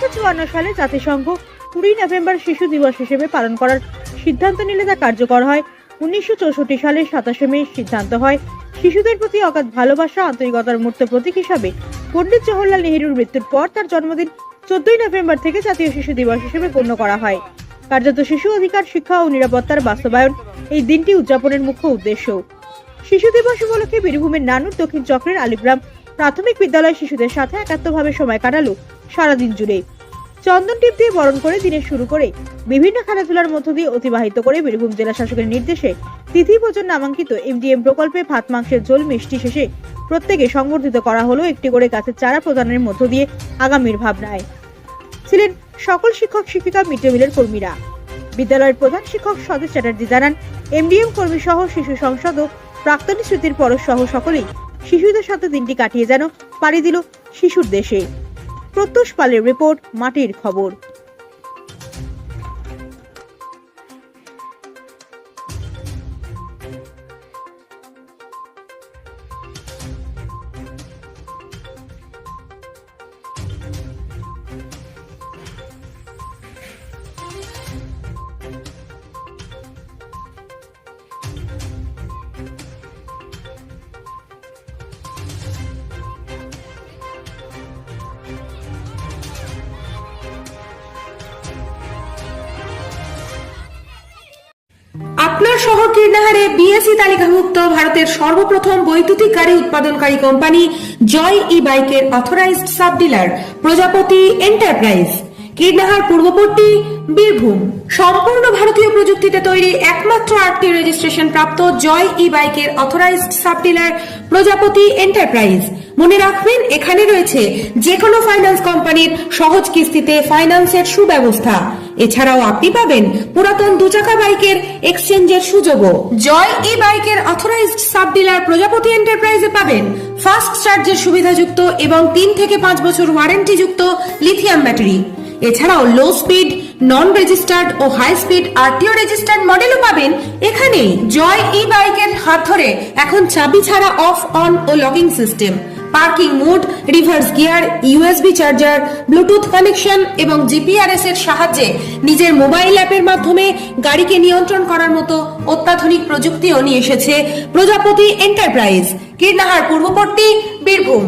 সালে জাতিসংঘ কুড়ি নভেম্বর শিশু দিবস হিসেবে পালন করার সিদ্ধান্ত নিলে তা কার্যকর হয়। উনিশশো সালের সাতাশে মে সিদ্ধান্ত হয়। শিশুদের প্রতি অগাধ ভালোবাসা, আন্তরিকতার মূর্ত প্রতীক হিসাবে পণ্ডিত জওহরলাল নেহেরুর মৃত্যুর পর তার জন্মদিন চোদ্দই নভেম্বর থেকে জাতীয় শিশু দিবস হিসেবে গণ্য করা হয়। কার্যত শিশু অধিকার, শিক্ষা ও নিরাপত্তার বাস্তবায়ন এই দিনটি উদযাপনের মুখ্য উদ্দেশ্য। শিশু দিবস উপলক্ষে বীরভূমের নানুর দক্ষিণ চক্রের আলিগ্রাম প্রাথমিক বিদ্যালয় শিশুদের সাথে একাত্মভাবে সময় কাটালো সারাদিন জুড়ে। চন্দন টিপ দিয়ে বরণ করে দিনের শুরু করে বিভিন্ন খেলাধুলার মধ্য দিয়ে অতিবাহিত করে বীরভূম জেলা শাসকের নির্দেশে তিথি ভোজন নামাঙ্কিত এমডিএম প্রকল্পে ভাত, মাংসের ঝোল, মিষ্টি শেষে প্রত্যেকে সংবর্ধিত করা হলো একটি করে গাছের চারা প্রদানের মধ্য দিয়ে আগামীর ভাবনায়। ছিলেন সকল শিক্ষক, শিক্ষিকা, মিড ডে মিলের কর্মীরা। বিদ্যালয়ের প্রধান শিক্ষক স্বদেশ চ্যাটার্জি জানান, এমডিএম কর্মী সহ শিশু সংসদ ও প্রাক্তনী স্মৃতির পরশ সহ সকলেই শিশুদের সাথে দিনটি কাটিয়ে যেন পাড়ি দিল শিশুর দেশে। প্রত্যুষ পালের রিপোর্ট মাটির খবর। আপনার শহর কীর্ণাহারে বিএসসি তালিকাভুক্ত ভারতের সর্বপ্রথম বৈদ্যুতিক গাড়ি উৎপাদনকারী কোম্পানি জয় ই বাইকের authorized sub dealer Prajapati enterprise Kirnahar পূর্ববর্তী বীরভূম। সম্পূর্ণ ভারতীয় প্রযুক্তিতে তৈরি একমাত্র আটটি রেজিস্ট্রেশন প্রাপ্ত জয় ই বাইকের authorized sub dealer Prajapati enterprise মনে রাখবেন, এখানে রয়েছে যে কোনো ফাইন্যান্স কোম্পানির সহজ কিস্তিতে ফাইন্যান্সের সুব্যবস্থা। এছাড়াও আপনি পাবেন পুরাতন দুচাকা বাইকের এক্সচেঞ্জের সুযোগও। জয় ই বাইকের অথরাইজড সাব ডিলার প্রজাপতি এন্টারপ্রাইজে পাবেন ফাস্ট চার্জের সুবিধাযুক্ত এবং তিন থেকে পাঁচ বছর ওয়ারেন্টি যুক্ত লিথিয়াম ব্যাটারি এছাড়াও লো স্পিড নন রেজিস্টার্ড ও হাই স্পিড আরটিও রেজিস্টার্ড মডেলও পাবেন এখানেই। জয় ই বাইকের হাত ধরে এখন চাবি ছাড়া off on O locking system parking mode, reverse gear, USB charger, bluetooth connection এবং জিপিআরএস এর সাহায্যে নিজের মোবাইল অ্যাপের মাধ্যমে গাড়িকে নিয়ন্ত্রণ করার মতো অত্যাধুনিক প্রযুক্তিও নিয়ে এসেছে প্রজাপতি এন্টারপ্রাইজ, কীর্ণাহার পূর্ববর্তী বীরভূম।